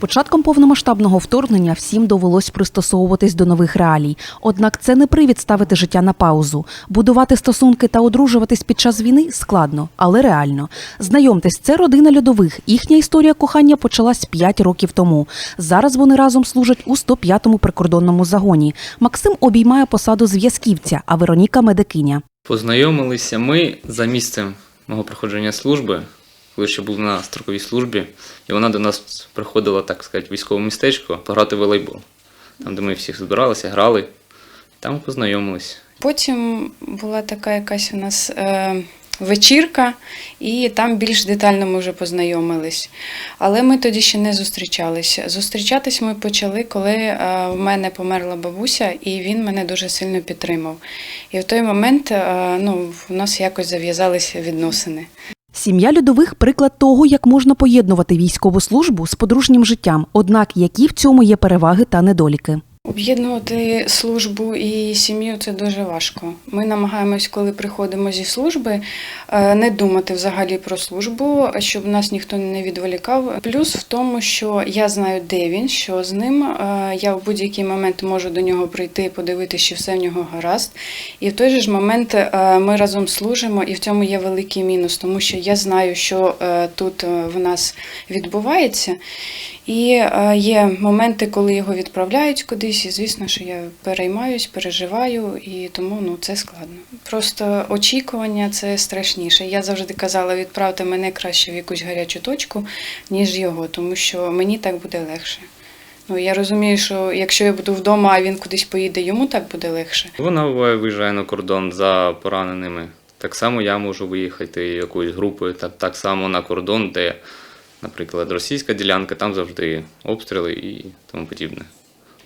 початком повномасштабного вторгнення всім довелось пристосовуватись до нових реалій. Однак це не привід ставити життя на паузу. Будувати стосунки та одружуватись під час війни складно, але реально. Знайомтесь, це родина льодових. Їхня історія кохання почалась 5 років тому. Зараз вони разом служать у 105-му прикордонному загоні. Максим обіймає посаду зв'язківця, а Вероніка медикиня. Познайомилися ми за місцем мого проходження служби, коли ще був на строковій службі, і вона до нас приходила, так сказати, військове містечко пограти в волейбол. Там, де ми всіх збиралися, грали, там познайомились. Потім була така якась у нас е, вечірка, і там більш детально ми вже познайомились. Але ми тоді ще не зустрічалися. Зустрічатись ми почали, коли е, в мене померла бабуся, і він мене дуже сильно підтримав. І в той момент е, ну, в нас якось зав'язалися відносини. Сім'я льодових приклад того, як можна поєднувати військову службу з подружнім життям, однак які в цьому є переваги та недоліки. Об'єднувати службу і сім'ю це дуже важко. Ми намагаємось, коли приходимо зі служби, е, не думати взагалі про службу, щоб нас ніхто не відволікав. Плюс в тому, що я знаю, де він, що з ним. Е, Я в будь-який момент можу до нього прийти, подивитися, чи все в нього гаразд. І в той же ж момент е, ми разом служимо, і в цьому є великий мінус, тому що я знаю, що тут в нас відбувається. І е, є моменти, коли його відправляють кудись, і звісно, що я переймаюсь, переживаю, і тому ну це складно. Просто очікування це страшніше. Я завжди казала, відправте мене краще в якусь гарячу точку, ніж його, тому що мені так буде легше. Ну я розумію, що якщо я буду вдома, а він кудись поїде, йому так буде легше. Вона виїжджає на кордон за пораненими. Так само я можу виїхати якоюсь групою, так, так само на кордон, де, наприклад, російська ділянка, там завжди обстріли і тому подібне.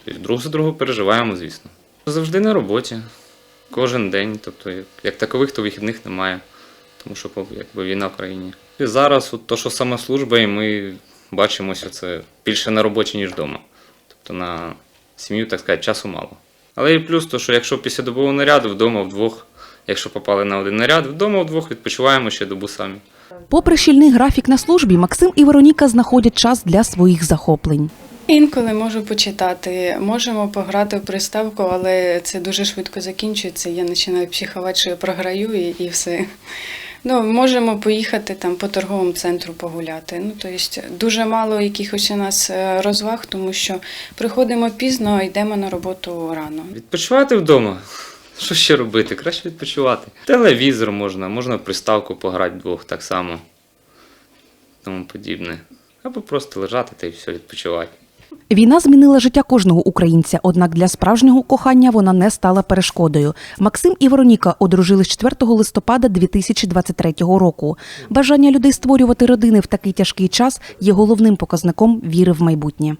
Тобто друг за другу переживаємо, звісно. Завжди на роботі, кожен день. Тобто, як, такових, то вихідних немає, тому що якби, війна в країні. І зараз, от, то, що саме служба, і ми бачимося це більше на роботі, ніж вдома. Тобто на сім'ю, так сказати, часу мало. Але і плюс, то, що якщо після добового наряду вдома вдвох, якщо попали на один наряд, вдома вдвох відпочиваємо ще добу самі. Попри щільний графік на службі, Максим і Вероніка знаходять час для своїх захоплень. Інколи можу почитати, можемо пограти в приставку, але це дуже швидко закінчується. Я починаю психувати, що я програю і, і все. Ну, можемо поїхати там по торговому центру погуляти. Ну, тобто дуже мало якихось у нас е, розваг, тому що приходимо пізно, йдемо на роботу рано. Відпочивати вдома. Що ще робити? Краще відпочивати. Телевізор можна, можна приставку пограти вдвох так само. Тому подібне. Або просто лежати та й все, відпочивати. Війна змінила життя кожного українця, однак для справжнього кохання вона не стала перешкодою. Максим і Вероніка одружились 4 листопада 2023 року. Бажання людей створювати родини в такий тяжкий час є головним показником віри в майбутнє.